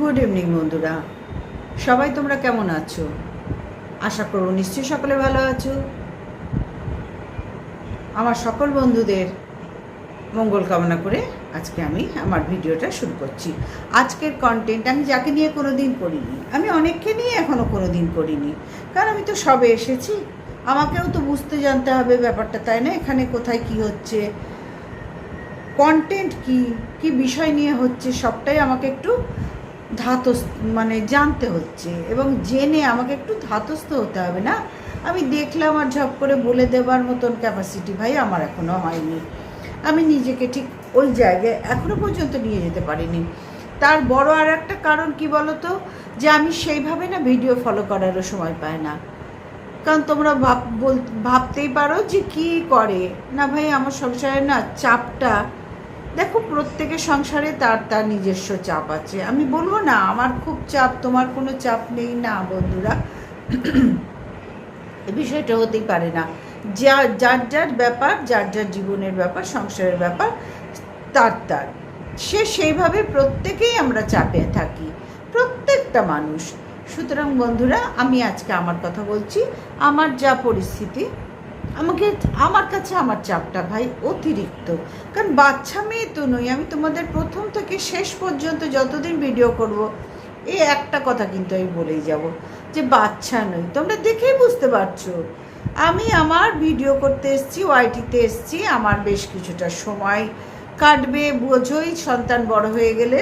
Good evening বন্ধুরা। সবাই তোমরা কেমন আছো? আশা করব নিশ্চয়ই সকলে ভালো আছো। আমার সকল বন্ধুদের মঙ্গল কামনা করে আজকে আমি আমার ভিডিওটা শুরু করছি। আজকের কন্টেন্ট আমি যাকে নিয়ে কোনো দিন করিনি, আমি অনেককে নিয়ে এখনও কোনো দিন করিনি। কারণ আমি তো সবে এসেছি, আমাকেও তো বুঝতে জানতে হবে ব্যাপারটা, তাই না? এখানে কোথায় কি হচ্ছে? কন্টেন্ট কি? কি বিষয় নিয়ে হচ্ছে? সবটাই আমাকে একটু ধাতস মানে জানতে হচ্ছে এবং জেনে আমাকে একটু ধাতস্থ হতে হবে না? আমি দেখলাম আর ঝপ করে বলে দেওয়ার মতন ক্যাপাসিটি ভাই আমার এখনও হয়নি। আমি নিজেকে ঠিক ওই জায়গায় এখনও পর্যন্ত নিয়ে যেতে পারিনি। তার বড় আর একটা কারণ কি বলতো? যে আমি সেইভাবে না ভিডিও ফলো করারও সময় পাই না। কারণ তোমরা ভাব, বল, ভাবতেই পারো যে কি করে? না ভাই, আমার সংসারে না চাপটা দেখো প্রত্যেকের সংসারে তার তার নিজস্ব চাপ আছে। আমি বলব না, আমার খুব চাপ, তোমার কোনো চাপ নেই না, বন্ধুরা। এ বিষয়টা হতেই পারে না। যা, যার যার ব্যাপার, যার যার জীবনের ব্যাপার, সংসারের ব্যাপার, তার তার। সে সেইভাবে প্রত্যেকেই আমরা চাপে থাকি, প্রত্যেকটা মানুষ। সুতরাং বন্ধুরা, আমি আজকে আমার কথা বলছি। আমার যা পরিস্থিতি আমাকে, আমার কাছে আমার চাপটা ভাই, অতিরিক্ত। কারণ বাচ্চা মেয়ে তো নই, আমি তোমাদের প্রথম থেকে শেষ পর্যন্ত যতদিন ভিডিও করব, এই একটা কথা কিন্তু আমি বলেই যাব, যে বাচ্চা নই। তোমরা দেখেই বুঝতে পারছ। আমি আমার ভিডিও করতে এসেছি ওয়াইটিতে এসেছি, আমার বেশ কিছুটা সময় কাটবে, বোঝোই সন্তান বড় হয়ে গেলে,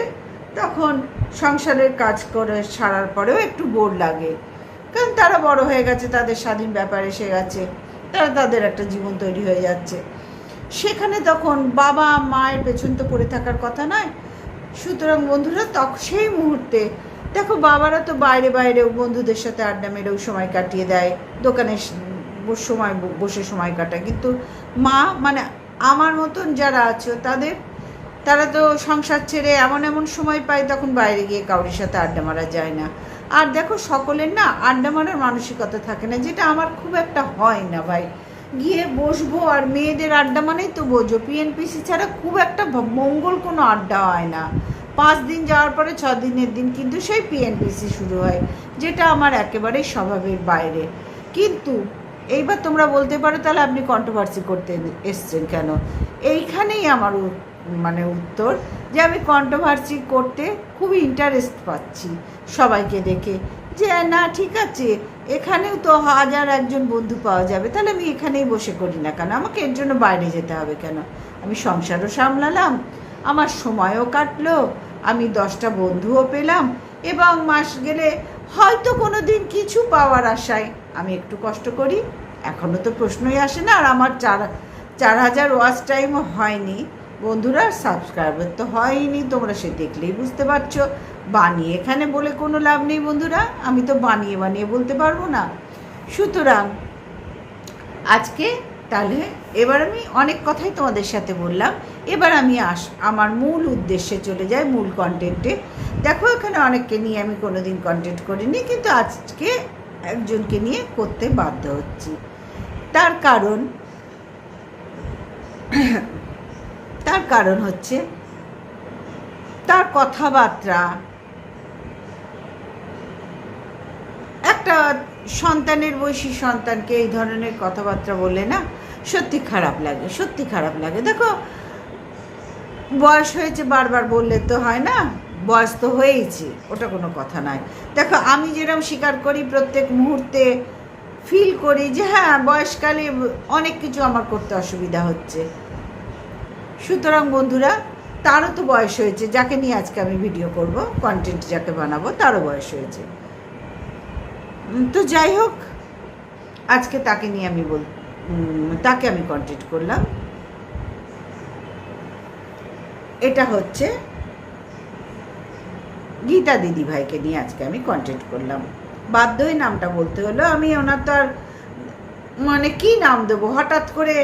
তখন সংসারের কাজ করে সারার পরেও একটু বোর লাগে। কারণ তারা বড় হয়ে গেছে, তাদের স্বাধীন ব্যাপার এসে গেছে। তারা তাদের একটা জীবন তৈরি হয়ে যাচ্ছে। সেখানে তখন বাবা মায়ের পেছন তো পড়ে থাকার কথা নয়। সুতরাং বন্ধুরা তখন সেই মুহূর্তে দেখো বাবারা তো বাইরে বাইরেও বন্ধুদের সাথে আড্ডা মেরেও সময় কাটিয়ে দেয়। দোকানে সময় বসে সময় কাটায়। কিন্তু মা মানে আমার মতন যারা আছো, তাদের, তারা তো সংসার ছেড়ে এমন এমন সময় পায়, তখন বাইরে গিয়ে কাউরির সাথে আড্ডা মারা যায় না। আর দেখো সকলের না আড্ডা মানসিকতা থাকে না, যেটা আমার খুব একটা হয় না ভাই। গিয়ে বসবো আর মেয়েদের আড্ডা মানেই তো বোঝো পিএনপিসি ছাড়া খুব একটা মঙ্গল কোনো আড্ডা হয় না। পাঁচ দিন যাওয়ার পরে ছ দিনের দিন কিন্তু সেই পিএনপিসি শুরু হয়, যেটা আমার একেবারেই স্বভাবের বাইরে। কিন্তু এইবার তোমরা বলতে পারো তাহলে আপনি কন্ট্রোভার্সি করতে এসছেন কেন? এইখানেই আমার মানে উত্তর, যে আমি কন্ট্রোভার্সি করতে খুবই ইন্টারেস্ট পাচ্ছি সবাইকে দেখে। যে না, ঠিক আছে, এখানেও তো হাজার একজন বন্ধু পাওয়া যাবে, তাহলে আমি এখানেই বসে করি না কেন? আমাকে এর জন্য বাইরে যেতে হবে কেন? আমি সংসারও সামলালাম, আমার সময়ও কাটলো, আমি দশটা বন্ধুও পেলাম, এবং মাস গেলে হয়তো কোনো দিন কিছু পাওয়ার আশায় আমি একটু কষ্ট করি। এখনও তো প্রশ্নই আসে না, আর আমার চার চার হাজার ওয়াচ টাইমও হয়নি। বন্ধুরা সাবস্ক্রাইবার তো হয়নি, তোমরা সে দেখলেই বুঝতে পারছ। বানিয়ে এখানে বলে কোনো লাভ নেই বন্ধুরা, আমি তো বানিয়ে বানিয়ে বলতে পারব না। সুতরাং, আজকে তাহলে এবার আমি অনেক কথাই তোমাদের সাথে বললাম। এবার আমি আস, আমার মূল উদ্দেশ্যে চলে যাই মূল কন্টেন্টে দেখো, এখানে অনেককে নিয়ে আমি কোনো দিন কন্টেন্ট করিনি, কিন্তু আজকে একজনকে নিয়ে করতে বাধ্য হচ্ছি। তার কারণ তার কারণ হচ্ছে তার কথাবার্তা। একটা সন্তানের বয়সী সন্তানকে এই ধরনের কথাবার্তা বলে না সত্যি খারাপ লাগে, সত্যি খারাপ লাগে। দেখো, বয়স হয়েছে, বারবার বললে তো হয় না, বয়স তো হয়েইছে, ওটা কোনো কথা নয়। দেখো, আমি যেরকম স্বীকার করি, প্রত্যেক মুহূর্তে ফিল করি যে হ্যাঁ বয়সকালে অনেক কিছু আমার করতে অসুবিধা হচ্ছে। সুতরাং বন্ধুরা, তারও তো বয়স হয়েছে, যাকে নিয়ে আজকে আমি ভিডিও করব কন্টেন্ট যাকে বানাবো, তারও বয়স হয়েছে। তো যাই হোক, আজকে তাকে নিয়ে আমি বল তাকে আমি কন্টেন্ট করলাম। এটা হচ্ছে গীতা দিদি ভাইকে নিয়ে আজকে আমি কন্টেন্ট করলাম। বাধ্য হয়ে নামটা বলতে হলো, আমি ওনার তো আর মানে কি নাম দেবো? হঠাৎ করে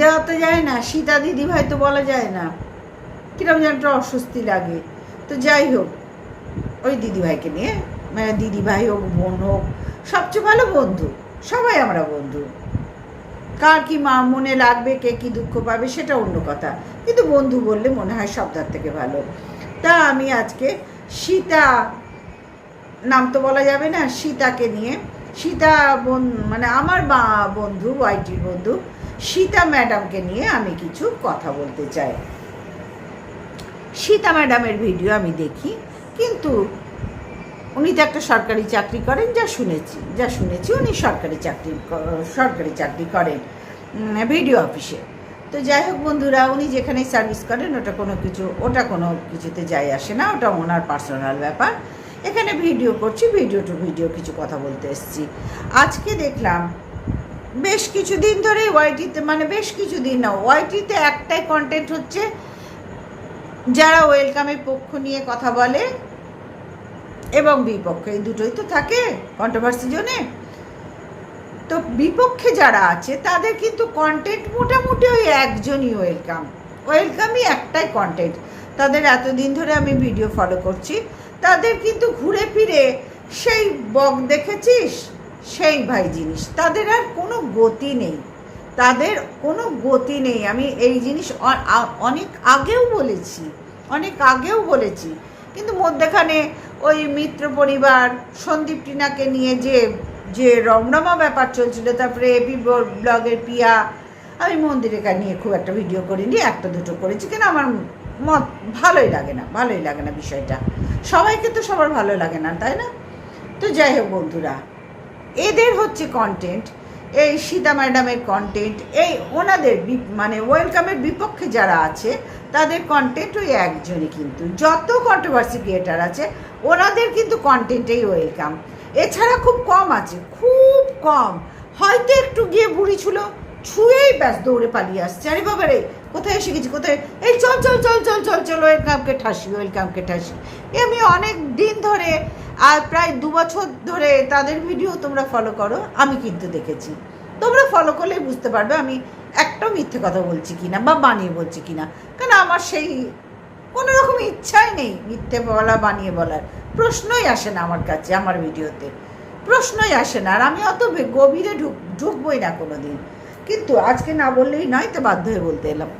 দেওয়া তো যায় না, সীতা দিদি ভাই তো বলা যায় না। কীরকম যেন একটা অস্বস্তি লাগে। তো যাই হোক, ওই দিদি ভাইকে নিয়ে মানে দিদি ভাই হোক, বোন হোক, সবচেয়ে ভালো বন্ধু, সবাই আমরা বন্ধু। কার কি মা মনে লাগবে, কে কি দুঃখ পাবে, সেটা অন্য কথা। কিন্তু বন্ধু বললে মনে হয় সব তার থেকে ভালো। তা আমি আজকে সীতা, নাম তো বলা যাবে না, সীতাকে নিয়ে, সীতা বোন মানে আমার বা বন্ধু, ওয়াইটির বন্ধু সীতা ম্যাডামকে নিয়ে আমি কিছু কথা বলতে চাই। সীতা ম্যাডামের ভিডিও আমি দেখি, কিন্তু উনি তো একটা সরকারি চাকরি করেন, যা শুনেছি যা শুনেছি উনি সরকারি চাকরি সরকারি চাকরি করেন ভিডিও অফিসে। তো যাই হোক বন্ধুরা, উনি যেখানে সার্ভিস করেন, ওটা কোনো কিছু, ওটা কোনো কিছুতে যাই আসে না, ওটা ওনার পার্সোনাল ব্যাপার। এখানে ভিডিও করছি, ভিডিও টু ভিডিও কিছু কথা বলতে এসেছি। আজকে দেখলাম বেশ কিছুদিন ধরে ওয়াইটিতে মানে বেশ কিছুদিন না, ওয়াইটিতে একটাই কন্টেন্ট হচ্ছে, যারা ওয়েলকামের পক্ষ নিয়ে কথা বলে এবং বিপক্ষে, এই দুটোই তো থাকে কন্ট্রোভার্সি জন্যে তো বিপক্ষে যারা আছে, তাদের কিন্তু কন্টেন্ট মোটামুটি ওই একজনই ওয়েলকাম ওয়েলকামই একটাই কন্টেন্ট তাদের এতদিন ধরে আমি ভিডিও ফলো করছি, তাদের কিন্তু ঘুরে ফিরে সেই বক দেখেছিস? সেই ভাই জিনিস। তাদের আর কোনো গতি নেই। তাদের কোনো গতি নেই। আমি এই জিনিস অনেক আগেও বলেছি। অনেক আগেও বলেছি। কিন্তু মধ্যেখানে ওই মিত্র পরিবার সন্দীপ টিনাকে নিয়ে যে যে রমরমা ব্যাপার চলছিল, তারপরে এপি ব্লগের পিয়া, আমি মন্দিরেকা নিয়ে খুব একটা ভিডিও করিনি, একটা দুটো করেছি। কেন আমার মত ভালোই লাগে না, ভালোই লাগে না বিষয়টা। সবাইকে তো সবার ভালো লাগে না, তাই না? তো যাই হোক বন্ধুরা এদের হচ্ছে কন্টেন্ট এই সীতা ম্যাডামের কন্টেন্ট এই ওনাদের মানে ওয়েলকামের বিপক্ষে যারা আছে, তাদের কন্টেন্ট ওই একজনই কিন্তু। যত কন্ট্রোভার্সি ক্রিয়েটার আছে, ওনাদের কিন্তু কন্টেন্টেই ওয়েলকাম এছাড়া খুব কম আছে, খুব কম। হয়তো একটু গিয়ে বুড়ি ছিল, ছুঁয়েই ব্যাস দৌড়ে পালিয়ে আসছে। আরে বাবা রে কোথায় এসে গেছি, কোথায়? এই চল চল চল চল চল চল ওয়েলকামকে ঠাসি ওয়েলকামকে ঠাসি। আমি অনেক দিন ধরে আর প্রায় দু বছর ধরে তাদের ভিডিও তোমরা ফলো করো, আমি কিন্তু দেখেছি। তোমরা ফলো করলেই বুঝতে পারবে আমি একটাও মিথ্যে কথা বলছি কিনা বা বানিয়ে বলছি কিনা। কারণ আমার সেই কোনো রকম ইচ্ছাই নেই মিথ্যে বলা, বানিয়ে বলার। প্রশ্নই আসে না আমার কাছে, আমার ভিডিওতে প্রশ্নই আসে না, আর আমি অত গভীরে ঢুক ঢুকবই না কোনো দিন কিন্তু আজকে না বললেই নয় তো বাধ্য হয়ে বলতে এলাম।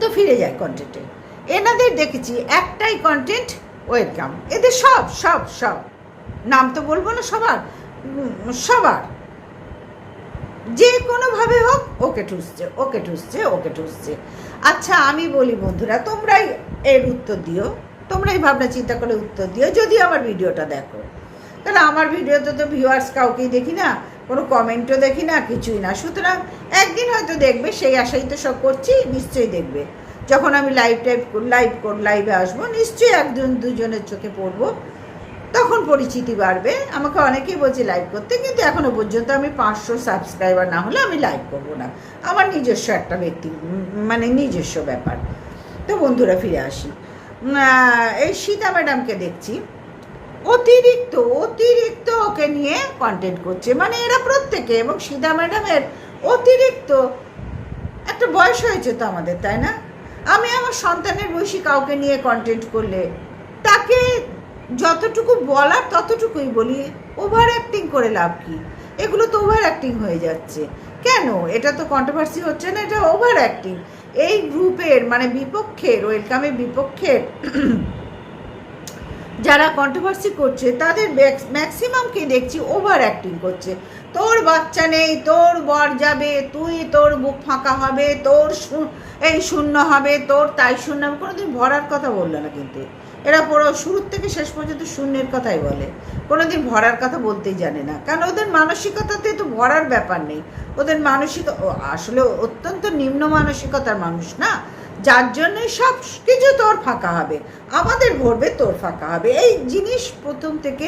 তো ফিরে যায় কন্টেন্টে এনাদের দেখেছি একটাই কন্টেন্ট ওয়েলকাম এদের সব সব সব। নাম তো বলব না সবার। সবার। যে কোনোভাবে হোক, ওকে ঠুসছে ওকে ঠুসছে ওকে ঠুসছে। আচ্ছা আমি বলি বন্ধুরা, তোমরাই এর উত্তর দিও। তোমরাই ভাবনা চিন্তা করে উত্তর দিও, যদি আমার ভিডিওটা দেখো। কারণ আমার ভিডিওতে তো ভিউয়ার্স কাউকেই দেখি না, কোনো কমেন্টও দেখি না, কিছুই না। সুতরাং একদিন হয়তো দেখবে, সেই আশাই তো সব করছি, নিশ্চয়ই দেখবে। যখন আমি লাইভ টাইপ লাইভ লাইভে আসব, নিশ্চয়ই একজন দুজনের চোখে পড়ব। তখন পরিচিতি বাড়বে। আমাকে অনেকেই বলছে লাইভ করতে, কিন্তু এখনও পর্যন্ত আমি পাঁচশো সাবস্ক্রাইবার না হলে আমি লাইভ করব না। আমার নিজস্ব একটা ব্যক্তি মানে নিজস্ব ব্যাপার। তো বন্ধুরা, ফিরে আসি। এই সীতা ম্যাডামকে দেখছি। অতিরিক্ত অতিরিক্ত ওকে নিয়ে কন্টেন্ট করছে। মানে এরা প্রত্যেকে এবং সীতা ম্যাডামের অতিরিক্ত একটা বয়স হয়েছে তো আমাদের, তাই না? আমি আমার সন্তানের বয়সী কাউকে নিয়ে কন্টেন্ট করলে, তাকে যতটুকু বলার ততটুকুই বলি ওভার অ্যাক্টিং করে লাভ কি? এগুলো তো ওভার অ্যাক্টিং হয়ে যাচ্ছে। কেন? এটা তো কন্ট্রোভার্সি হচ্ছে না, এটা ওভার অ্যাক্টিং এই গ্রুপের মানে বিপক্ষের ওয়েলকামের বিপক্ষের যারা কন্ট্রোভার্সি করছে, তাদের ম্যাক্সিমামকে দেখছি? ওভার অ্যাক্টিং করছে। তোর বাচ্চা নেই, তোর বর যাবে, তুই তোর বুক ফাঁকা হবে, তোর এই শূন্য হবে, তোর তাই শূন্য হবে। কোনোদিন ভরার কথা বলল না কিন্তু। এরা পুরো শুরুর থেকে শেষ পর্যন্ত শূন্যের কথাই বলে। কোনোদিন ভরার কথা বলতেই জানে না। কারণ ওদের মানসিকতাতে তো ভরার ব্যাপার নেই। ওদের মানসিক আসলে অত্যন্ত নিম্ন মানসিকতার মানুষ না? যার জন্যই সব কিছু তোর ফাঁকা হবে। আমাদের ভরবে তোর ফাঁকা হবে। এই জিনিস প্রথম থেকে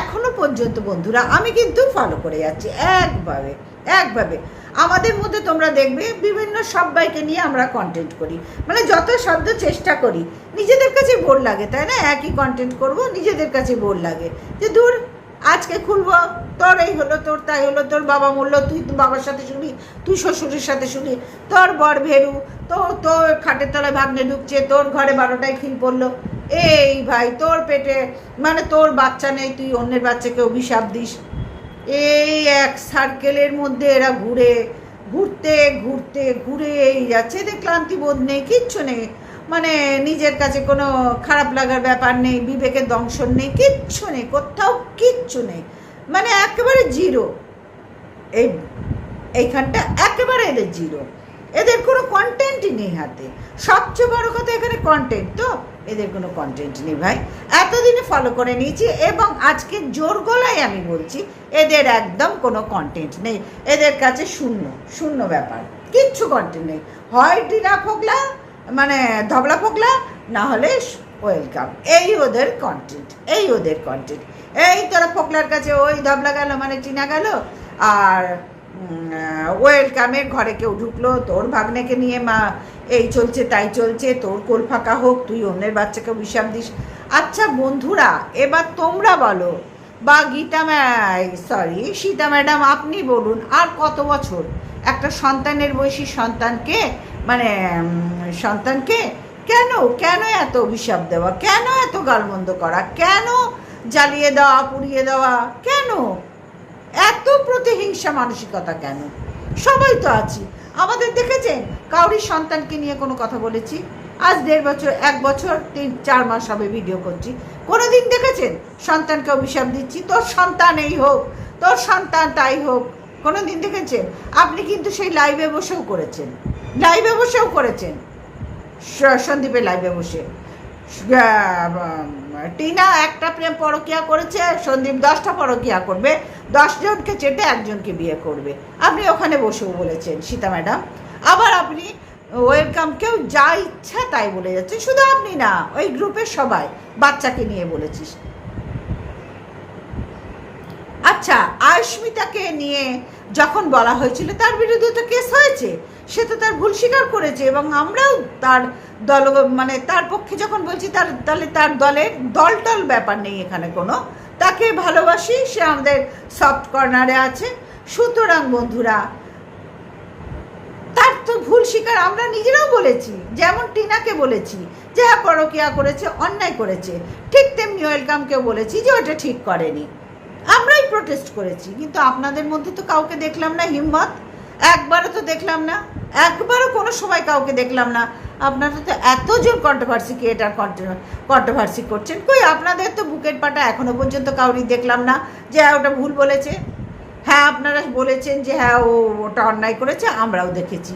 এখনও পর্যন্ত বন্ধুরা, আমি কিন্তু ফলো করে যাচ্ছি একভাবে একভাবে। আমাদের মধ্যে তোমরা দেখবে বিভিন্ন সবাইকে নিয়ে আমরা কন্টেন্ট করি। মানে যত সাধ্য চেষ্টা করি, নিজেদের কাছে বোর লাগে, তাই না? একই কন্টেন্ট করব, নিজেদের কাছে বোর লাগে। যে দূর আজকে খুলবো, তোর এই হলো, তোর তাই হলো, তোর বাবা মরলো, তুই বাবার সাথে শুনি তুই শ্বশুরের সাথে শুনি তোর বর ভেরু তো তোর খাটের তলায় ভাগ্নে ঢুকছে, তোর ঘরে বারোটায় খিল পড়ল। এই ভাই, তোর পেটে মানে তোর বাচ্চা নেই, তুই অন্যের বাচ্চাকে অভিশাপ দিস। এই এক সার্কেলের মধ্যে এরা ঘুরে, ঘুরতে ঘুরতে ঘুরে এই যাচ্ছে। এদের ক্লান্তি বোধ নেই, কিচ্ছু নেই। মানে নিজের কাছে কোনো খারাপ লাগার ব্যাপার নেই, বিবেকের দংশন নেই, কিচ্ছু নেই, কোথাও কিচ্ছু নেই। মানে একেবারে জিরো। এই, এইখানটা একেবারে এদের জিরো। এদের কোনো কন্টেন্টই নেই হাতে। সবচেয়ে বড় কথা এখানে কন্টেন্ট তো? এদের কোনো কন্টেন্ট নেই ভাই। এতদিনে ফলো করে নিয়েছি এবং আজকে জোর গলায় আমি বলছি, এদের একদম কোনো কন্টেন্ট নেই। এদের কাছে শূন্য শূন্য ব্যাপার। কিচ্ছু কন্টেন্ট নেই। হয় টিনা ফোকলা মানে ধবলা ফোকলা না হলে ওয়েলকাম এই ওদের কন্টেন্ট এই ওদের কন্টেন্ট এই তোরা ফোকলার কাছে ওই ধবলা গেল মানে টিনা গেল, আর ওয়েলকামের ঘরে কেউ ঢুকলো, তোর ভাগ্নেকে নিয়ে মা এই চলছে, তাই চলছে, তোর কোল ফাঁকা হোক, তুই অন্যের বাচ্চাকে বিষাম দিস। আচ্ছা বন্ধুরা, এবার তোমরা বলো বা গীতা সরি সীতা ম্যাডাম, আপনি বলুন, আর কত বছর? একটা সন্তানের বয়সী সন্তানকে মানে সন্তানকে কেন কেন এত অভিশাপ দেওয়া? কেন এত গালমন্দ করা? কেন জ্বালিয়ে দেওয়া, পুড়িয়ে দেওয়া? কেন? এত প্রতিহিংসা মানসিকতা কেন? সবাই তো আছি। আমাদের দেখেছেন, কাউরি সন্তানকে নিয়ে কোনো কথা বলেছি? আজ দেড় বছর, এক বছর, তিন, চার মাস হবে ভিডিও করছি। কোনো দিন দেখেছেন? সন্তানকে অভিশাপ দিচ্ছি। তোর সন্তান এই হোক, তোর সন্তান তাই হোক। কোনো দিন দেখেছেন? আপনি কিন্তু সেই লাইভে বসেও করেছেন। লাইভে বসেও করেছেন। সন্দীপের লাইভে বসে। টিনা একটা প্রেম পরকিয়া করেছে, সন্দীপ দশটা পরকিয়া করবে দশজনকে চেটে একজনকে বিয়ে করবে। আপনি ওখানে বসেও বলেছেন, সীতা ম্যাডাম। আবার আপনি ওয়েলকাম কেউ যা ইচ্ছা তাই বলে যাচ্ছে, শুধু আপনি না, ওই গ্রুপের সবাই, বাচ্চাকে নিয়ে বলেছিস। আচ্ছা আয়স্মিতাকে নিয়ে যখন বলা হয়েছিল, তার বিরুদ্ধে তো কেস হয়েছে। সে তো তার ভুল স্বীকার করেছে এবং আমরাও তার দল মানে তার পক্ষে যখন বলছি, তার তাহলে তার দলের দল টল ব্যাপার নেই এখানে কোনো। তাকে ভালোবাসি, সে আমাদের সফট কর্নারে আছে। সুতরাং বন্ধুরা, তার তো ভুল স্বীকার আমরা নিজেরাও বলেছি, যেমন টিনাকে বলেছি, যে হ্যাঁ পরকিয়া করেছে, অন্যায় করেছে। ঠিক তেমনি ওয়েলকামকেও বলেছি যে ওটা ঠিক করেনি। আমরাই প্রোটেস্ট করেছি, কিন্তু আপনাদের মধ্যে তো কাউকে দেখলাম না, হিম্মত। একবারও তো দেখলাম না, একবারও কোনো সময় কাউকে দেখলাম না। আপনারা তো এত জোর কন্ট্রোভার্সি ক্রিয়েটার কন্ট্রোভার্সি করছেন। কই আপনাদের তো বুকের পাটা এখনও পর্যন্ত কাউরি দেখলাম না যে ওটা ভুল বলেছে। হ্যাঁ আপনারা বলেছেন যে হ্যাঁ ও ওটা অন্যায় করেছে, আমরাও দেখেছি।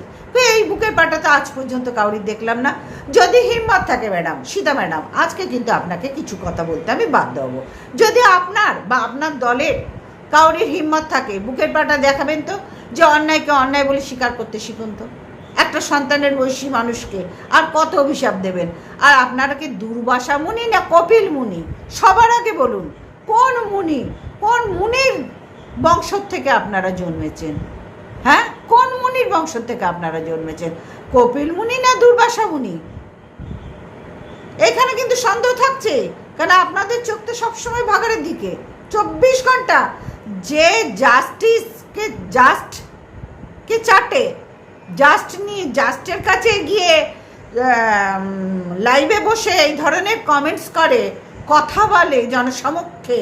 এই বুকের পাটা তো আজ পর্যন্ত কাউরি দেখলাম না। যদি হিম্মত থাকে ম্যাডাম, সীতা ম্যাডাম, আজকে কিন্তু আপনাকে কিছু কথা বলতে আমি বাধ্য হব। যদি আপনার বা আপনার দলের কাউরির হিম্মত থাকে, বুকের পাটা দেখাবেন তো যে অন্যায়কে অন্যায় বলে স্বীকার করতে শিখুন তো। একটা সন্তানের বয়সী মানুষকে আর কত অভিশাপ দেবেন? আর আপনারা কি দুর্বাসা মুনি না কপিল মুনি? সবার আগে বলুন, কোন মুনি, কোন মুনির বংশ থেকে আপনারা জন্মেছেন। হ্যাঁ? কোন মুনির বংশ থেকে আপনারা জন্মেছেন? কপিল মুনি না দুর্বাসা মুনি? এখানে কিন্তু সন্দেহ থাকছে কারণ আপনাদের চোখ তো সবসময় ভাগারের দিকে। চব্বিশ ঘণ্টা যে জাস্টিসকে জাস্ট কে চাটে, জাস্ট নিয়ে জাস্টের কাছে গিয়ে লাইভে বসে এই ধরনের কমেন্টস করে, কথা বলে জনসমক্ষে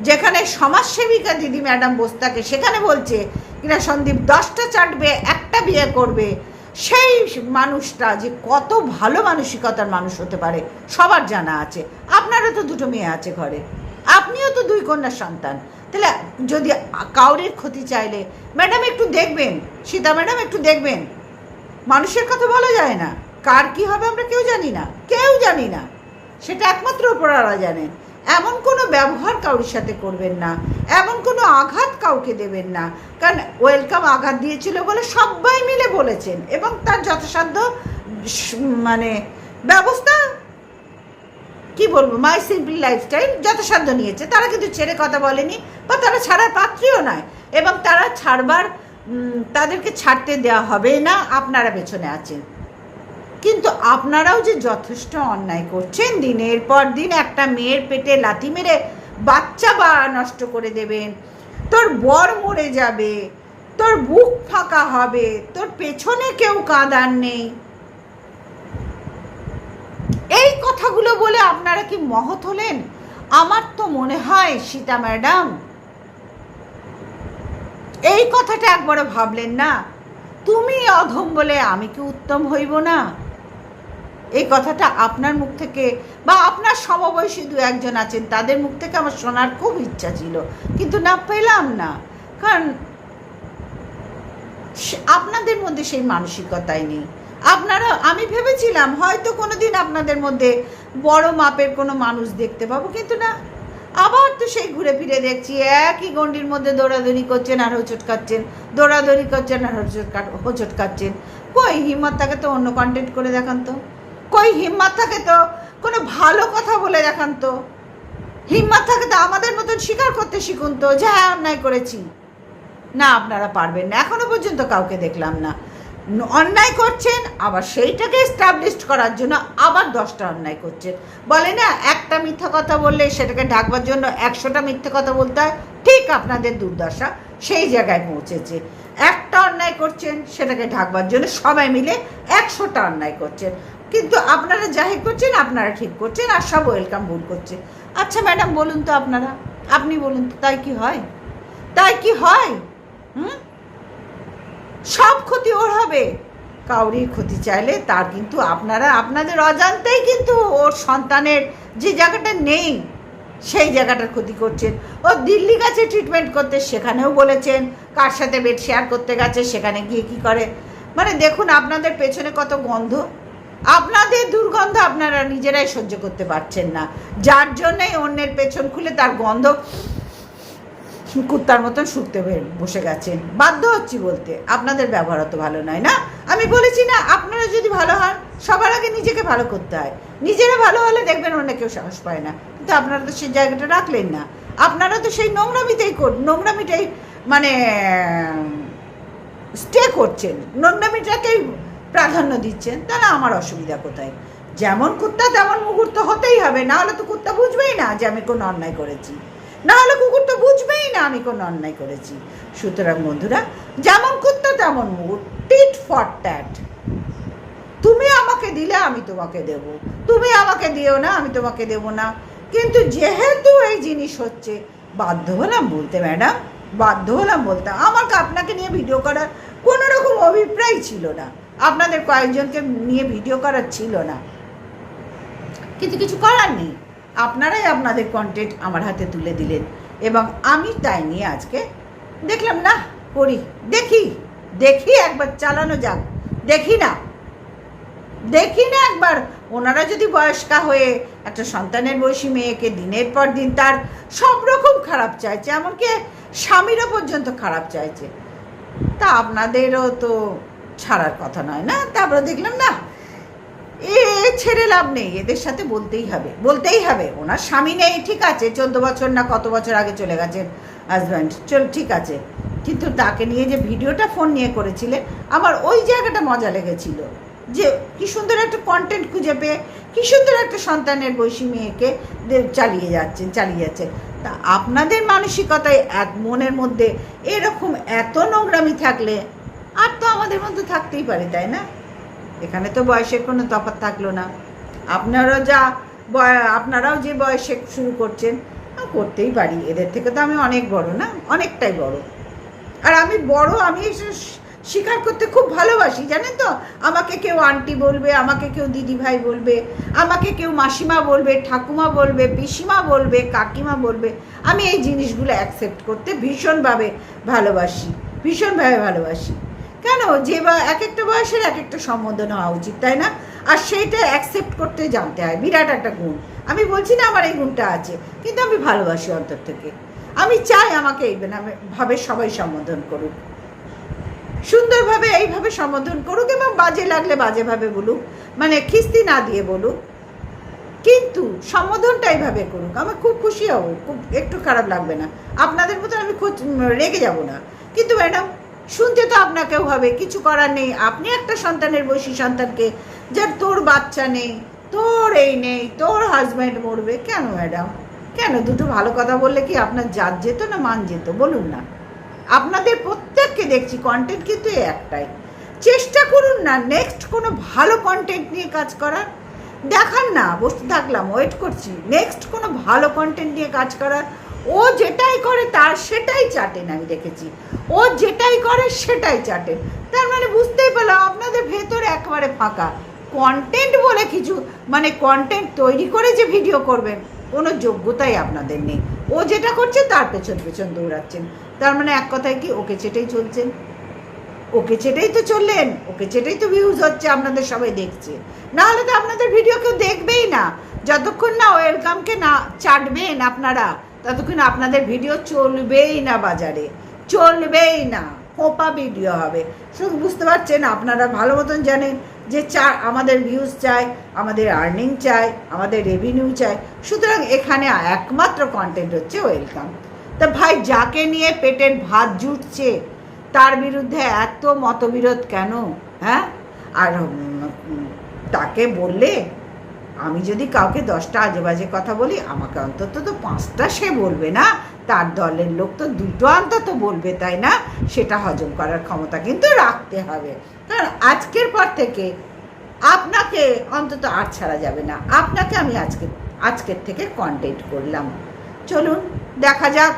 যেখানে সমাজসেবিকা দিদি ম্যাডাম বসে থাকে, সেখানে বলছে, কিনা সন্দীপ, দশটা চাটবে একটা বিয়ে করবে। সেই মানুষটা যে কত ভালো মানসিকতার মানুষ হতে পারে, সবার জানা আছে। আপনারও তো দুটো মেয়ে আছে ঘরে। আপনিও তো দুই কন্যার সন্তান। তাহলে যদি কাউরির ক্ষতি চাইলে, ম্যাডাম একটু দেখবেন, সীতা ম্যাডাম একটু দেখবেন। মানুষের কথা বলা যায় না। কার কি হবে আমরা কেউ জানি না। কেউ জানি না। সেটা একমাত্র ওপরালা জানেন। এমন কোনো ব্যবহার কারোর সাথে করবেন না। এমন কোনো আঘাত কাউকে দেবেন না। কারণ ওয়েলকাম আঘাত দিয়েছিল বলে সবাই মিলে বলেছেন এবং তার যথাসাধ্য মানে ব্যবস্থা, কি বলব মাই সিম্পল লাইফস্টাইল যথাসাধ্য নিয়েছে। তারা কিন্তু ছেড়ে কথা বলেনি বা তারা ছাড়ার পাত্রীও নয় এবং তারা ছাড়বার তাদেরকে ছাড়তে দেওয়া হবে না। আপনারা পেছনে আছেন। কিন্তু আপনারাও যে যথেষ্ট অন্যায় করছেন, দিনের পর দিন একটা মেয়ের পেটে লাথি মেরে বাচ্চা বা নষ্ট করে দেবেন, তোর বর মরে যাবে, তোর বুক ফাঁকা হবে, তোর পেছনে কেউ কাঁদার নেই। এই কথাগুলো বলে আপনারা কি মহৎ হলেন? আমার তো মনে হয়, সীতা ম্যাডাম, এই কথাটা একবারও ভাবলেন না। তুমি অধম বলে আমি কি উত্তম হইব না? এই কথাটা আপনার মুখ থেকে বা আপনার সমবয়সী দু একজন আছেন, তাদের মুখ থেকে আমার শোনার খুব ইচ্ছা ছিল। কিন্তু না, পেলাম না। কারণ আপনাদের মধ্যে সেই মানসিকতাই নেই। আপনারা, আমি ভেবেছিলাম হয়তো কোনো দিন আপনাদের মধ্যে বড় মাপের কোনো মানুষ দেখতে পাবো, কিন্তু না। আবার তো সেই ঘুরে ফিরে দেখছি, একই গণ্ডির মধ্যে দৌড়াদৌড়ি করছেন আর হোঁচট খাচ্ছেন, দৌড়াদৌড়ি করছেন আর হোঁচট কাট হোঁচট খাচ্ছেন। কই, হিম্মত থাকে তো অন্য কন্টেন্ট করে দেখান তো। কই হিম্মত থাকে তো? কোনো ভালো কথা বলে দেখান তো। হিম্মত থাকে তো আমাদের মতন স্বীকার করতে শিখুন তো, যে হ্যাঁ অন্যায় করেছি। না, আপনারা পারবেন না, এখনও পর্যন্ত কাউকে দেখলাম না। অন্যায় করছেন, আবার সেইটাকে এস্টাবলিশ করার জন্য আবার দশটা অন্যায় করছেন। বলে না, একটা মিথ্যা কথা বললে সেটাকে ঢাকবার জন্য একশোটা মিথ্যা কথা বলতে হয়, ঠিক আপনাদের দুর্দশা সেই জায়গায় পৌঁছেছে। একটা অন্যায় করছেন, সেটাকে ঢাকবার জন্য সবাই মিলে একশোটা অন্যায় করছেন। কিন্তু আপনারা যাই করছেন, আপনারা ঠিক করছেন আর সব ওয়েলকাম ভুল করছে। আচ্ছা ম্যাডাম, বলুন তো আপনারা। আপনি বলুন তো, তাই কি হয়? তাই কি হয়? হুম? সব ক্ষতি ওর হবে। কাউরির ক্ষতি চাইলে তার কিন্তু আপনারা, আপনাদের অজান্তেই কিন্তু ওর সন্তানের যে জায়গাটা নেই, সেই জায়গাটার ক্ষতি করছেন। ও দিল্লি গেছে ট্রিটমেন্ট করতে, সেখানেও বলেছেন, কার সাথে বেড শেয়ার করতে গেছে, সেখানে গিয়ে কি করে? মানে দেখুন, আপনাদের পেছনে কত গন্ধ। আপনাদের দুর্গন্ধ আপনারা নিজেরাই সহ্য করতে পারছেন না। যার জন্যই অন্যের পেছন খুলে তার গন্ধ কুত্তার মতন শুকতে বসে গেছেন। বাধ্য হচ্ছি বলতে, আপনাদের ব্যবহার অত ভালো নয়, না? আমি বলেছি না, আপনারা যদি ভালো হন, সবার আগে নিজেকে ভালো করতে হয়। নিজেরা ভালো হলে দেখবেন অন্য কেউ সাহস পায় না। কিন্তু আপনারা তো সেই জায়গাটা রাখলেন না। আপনারা তো সেই নোংরামিতেই নোংরামিটাই মানে স্টে করছেন। নোংরামিটাকেই প্রাধান্য দিচ্ছেন তাহলে আমার অসুবিধা কোথায়? যেমন কুত্তা, তেমন মুহূর্ত হতেই হবে। না হলে তো কুত্তা বুঝবেই না যে আমি কোনো অন্যায় করেছি। না হলে কুকুর তো বুঝবেই না আমি কোনো অন্যায় করেছি। সুতরাং বন্ধুরা, যেমন কুত্তা, তেমন মুগুর টিট ফর ট্যাট তুমি আমাকে দিলে আমি তোমাকে দেব। তুমি আমাকে দিও না, আমি তোমাকে দেব না। কিন্তু যেহেতু এই জিনিস হচ্ছে, বাধ্য হলাম বলতে, ম্যাডাম, বাধ্য হলাম বলতে আমার কা- আপনাকে নিয়ে ভিডিও করার কোনো রকম অভিপ্রায় ছিল না। আপনাদের কয়েকজনকে নিয়ে ভিডিও করার ছিল না। কিন্তু কিছু করার নেই। আপনারাই আপনাদের কন্টেন্ট আমার হাতে তুলে দিলেন এবং আমি তাই নিয়ে আজকে দেখলাম, না, করি, দেখি দেখি একবার চালানো যাক, দেখি না দেখি না একবার। ওনারা যদি বয়স্কা হয়ে একটা সন্তানের বয়সী মেয়েকে দিনের পর দিন তার সব রকম খারাপ চাইছে, এমনকি স্বামীরও পর্যন্ত খারাপ চাইছে, তা আপনাদেরও তো ছাড়ার কথা নয়, না? তারপরে দেখলাম, না, এ ছেড়ে লাভ নেই, এদের সাথে বলতেই হবে বলতেই হবে। ওনার স্বামী নেই, ঠিক আছে, চোদ্দ বছর না কত বছর আগে চলে গেছেন হাজব্যান্ড চল, ঠিক আছে। কিন্তু তাকে নিয়ে যে ভিডিওটা ফোন নিয়ে করেছিলেন আমার ওই জায়গাটা মজা লেগেছিল। যে কি সুন্দর একটা কন্টেন্ট খুঁজে পেয়ে, কি সুন্দর একটা সন্তানের বয়সী মেয়েকে চালিয়ে যাচ্ছেন চালিয়ে যাচ্ছেন। তা আপনাদের মানসিকতায় এক মনের মধ্যে এরকম এত নোংরামি থাকলে আর তো আমাদের মধ্যে থাকতেই পারে, তাই না? এখানে তো বয়সের কোনো তফাৎ থাকল না। আপনারাও যা আপনারাও যে বয়সে শুরু করছেন করতেই পারি। এদের থেকে তো আমি অনেক বড়, না? অনেকটাই বড়। আর আমি বড়, আমি স্বীকার করতে খুব ভালোবাসি, জানেন তো? আমাকে কেউ আন্টি বলবে, আমাকে কেউ দিদি ভাই বলবে, আমাকে কেউ মাসিমা বলবে, ঠাকুমা বলবে, পিসিমা বলবে, কাকিমা বলবে। আমি এই জিনিসগুলো অ্যাকসেপ্ট করতে ভীষণভাবে ভালোবাসি ভীষণভাবে ভালোবাসি। কেন? যে বা এক একটা বয়সের এক একটা সম্বোধন হওয়া উচিত, তাই না? আর সেইটা অ্যাকসেপ্ট করতে জানতে হয়। বিরাট একটা গুণ। আমি বলছি না আমার এই গুণটা আছে, কিন্তু আমি ভালোবাসি অন্তর থেকে। আমি চাই আমাকে এই ভাবে সবাই সম্বোধন করুক। সুন্দরভাবে এইভাবে সম্বোধন করুক এবং বাজে লাগলে বাজেভাবে বলুক মানে খিস্তি না দিয়ে বলুক। কিন্তু সম্বোধনটা এইভাবে করুক। আমি খুব খুশি হব, খুব একটু খারাপ লাগবে না। আপনাদের মতন আমি রেগে যাব না। কিন্তু ম্যাডাম শুনতে তো আপনাকেও হবে, কিছু করার নেই। আপনি একটা সন্তানের বয়সী সন্তানকে, যার তোর বাচ্চা নেই, তোর এই নেই, তোর হাজব্যান্ড মরবে, কেন ম্যাডাম কেন? দুটো ভালো কথা বললে কি আপনার জাত যেত না মান যেত? বলুন না। আপনাদের প্রত্যেককে দেখছি কন্টেন্ট কিন্তু একটাই। চেষ্টা করুন না নেক্সট কোনো ভালো কন্টেন্ট নিয়ে কাজ করার। দেখান না, বসে থাকলাম ওয়েট করছি। নেক্সট কোনো ভালো কন্টেন্ট নিয়ে কাজ করার। ও যেটাই করে তার সেটাই চাটেন আমি দেখেছি। ও যেটাই করে সেটাই চাটেন তার মানে বুঝতেই পারলাম আপনাদের ভেতরে একবারে ফাঁকা। কন্টেন্ট বলে কিছু মানে কন্টেন্ট তৈরি করে যে ভিডিও করবেন, কোনো যোগ্যতাই আপনাদের নেই। ও যেটা করছে তার পেছন পেছন দৌড়াচ্ছেন। তার মানে এক কথায় কি, ওকে চেটেই চলছেন? ওকে চেটেই তো চললেন, ওকে চেটেই তো ভিউজ হচ্ছে, আপনাদের সবাই দেখছে। না হলে তো আপনাদের ভিডিও কেউ দেখবেই না। যতক্ষণ না ওয়েলকামকে না চাটবেন আপনারা। ততক্ষণ আপনাদের ভিডিও চলবেই না বাজারে। চলবেই না। খোপা ভিডিও হবে। শুধু বুঝতে পারছেন, আপনারা ভালো মতন জানেন যে চা আমাদের ভিউজ চাই, আমাদের আর্নিং চাই, আমাদের রেভিনিউ চাই। সুতরাং এখানে একমাত্র কন্টেন্ট হচ্ছে ওয়েলকাম তা ভাই, যাকে নিয়ে পেটের ভাত জুটছে, তার বিরুদ্ধে এত মতবিরোধ কেন? হ্যাঁ? আর তাকে বললে আমি যদি কাউকে দশটা আজে বাজে কথা বলি, আমাকে অন্তত তো পাঁচটা সে বলবে না। তার দলের লোক তো দুটো অন্তত বলবে, তাই না? সেটা হজম করার ক্ষমতা কিন্তু রাখতে হবে। কারণ আজকের পর থেকে আপনাকে অন্তত আর ছাড়া যাবে না। আপনাকে আমি আজকে, আজকের থেকে কন্টেন্ট করলাম। চলুন, দেখা যাক।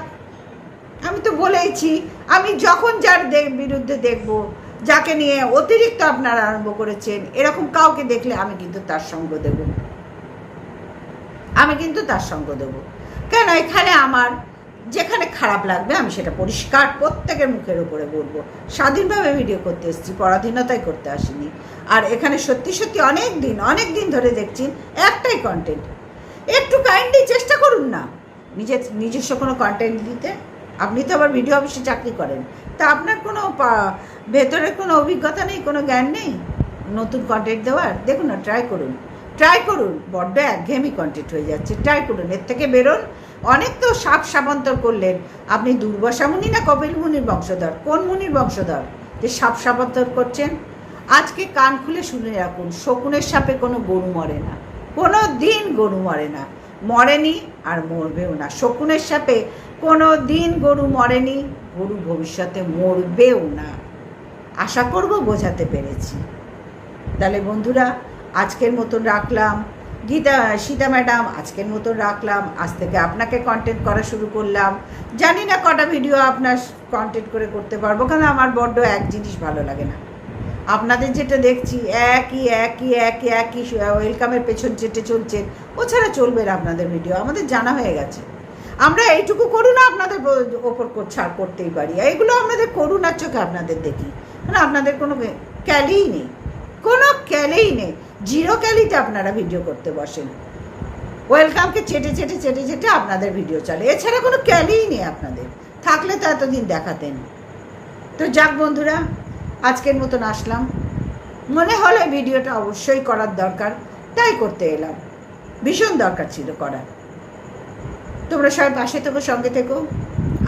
আমি তো বলেইছি, আমি যখন যার বিরুদ্ধে দেখব, যাকে নিয়ে অতিরিক্ত আপনারা আরম্ভ করেছেন, এরকম কাউকে দেখলে আমি কিন্তু তার সঙ্গ দেব। আমি কিন্তু তার সঙ্গ দেব। কেন? এখানে আমার যেখানে খারাপ লাগবে, আমি সেটা পরিষ্কার প্রত্যেকের মুখের উপরে বলব। স্বাধীনভাবে ভিডিও করতে এসেছি, পরাধীনতায় করতে আসিনি। আর এখানে সত্যি সত্যি অনেক দিন অনেক দিন ধরে দেখছি একটাই কন্টেন্ট একটু কাইন্ডলি চেষ্টা করুন না। নিজের, নিজস্ব কোনো কন্টেন্ট দিতে। আপনি তো আবার ভিডিও অফিসে চাকরি করেন। তা আপনার কোনো ভেতরের কোনো অভিজ্ঞতা নেই, কোনো জ্ঞান নেই? নতুন কন্টেন্ট দেওয়ার? দেখুন না ট্রাই করুন। ট্রাই করুন। বড্ড একঘেয়েমি কন্টেন্ট হয়ে যাচ্ছে। ট্রাই করুন, এর থেকে বেরোন। অনেক তো সাপ সাবান্তর করলেন। আপনি দুর্বাসা মুনি না কপিল মুনির বংশধর? কোন মুনির বংশধর? যে সাপ সাবান্তর করছেন? আজকে কান খুলে শুনে রাখুন, শকুনের সাপে কোনো গরু মরে না। কোনো দিন গরু মরে না। মরেনি আর মরবেও না। শকুনের সাপে কোনো দিন গরু মরেনি, গরু ভবিষ্যতে মরবেও না। আশা করব বোঝাতে পেরেছি। তাহলে বন্ধুরা আজকের মতন রাখলাম। গীতা, সীতা ম্যাডাম, আজকের মতন রাখলাম। আজ থেকে আপনাকে কন্টেন্ট করা শুরু করলাম। জানি না কটা ভিডিও আপনার কন্টেন্ট করে করতে পারব কারণ আমার বড্ড এক জিনিস ভালো লাগে না। আপনাদের যেটা দেখছি, একই একই একই একই ওয়েলকামের পেছন চেটে চলছে, ও ছাড়া চলবে না আপনাদের ভিডিও আমাদের জানা হয়ে গেছে। আমরা এইটুকু করুন আপনাদের ওপর ছাড় করতেই পারি। এগুলো আমাদের করুন আর চোখে আপনাদের দেখি। মানে আপনাদের কোনো ক্যালেই নেই। কোনো ক্যালেই নেই। জিরো ক্যালিতে আপনারা ভিডিও করতে বসেন। ওয়েলকামকে চেটে চেটে চেটে চেটে আপনাদের ভিডিও চলে। এছাড়া কোনো ক্যালিই নেই আপনাদের। থাকলে তো এতদিন দেখাতেন। তো যাক বন্ধুরা, আজকের মতন আসলাম। মনে হলো ভিডিওটা অবশ্যই করার দরকার, তাই করতে এলাম। ভীষণ দরকার ছিল করার। তোমরা সবাই পাশে থেকো, সঙ্গে থেকো।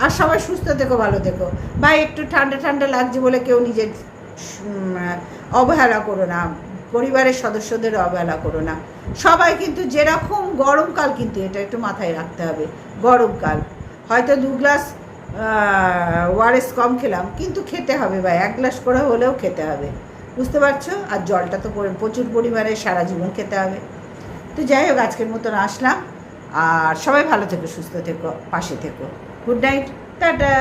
আর সবাই সুস্থ থেকো, ভালো থেকো। বা একটু ঠান্ডা ঠান্ডা লাগছে বলে কেউ নিজের অবহেলা করো না। পরিবারের সদস্যদের অবহেলা করো না। সবাই কিন্তু যেরকম গরমকাল কিন্তু এটা একটু মাথায় রাখতে হবে গরমকাল হয়তো দু গ্লাস ওয়ারেস কম খেলাম, কিন্তু খেতে হবে বা এক গ্লাস করে হলেও খেতে হবে। বুঝতে পারছ? আর জলটা তো প্রচুর পরিমাণে সারা জীবন খেতে হবে। তো যাই হোক, আজকের মতন আসলাম। আর সবাই ভালো থেকো, সুস্থ থেকো, পাশে থেকো। Good night, tata.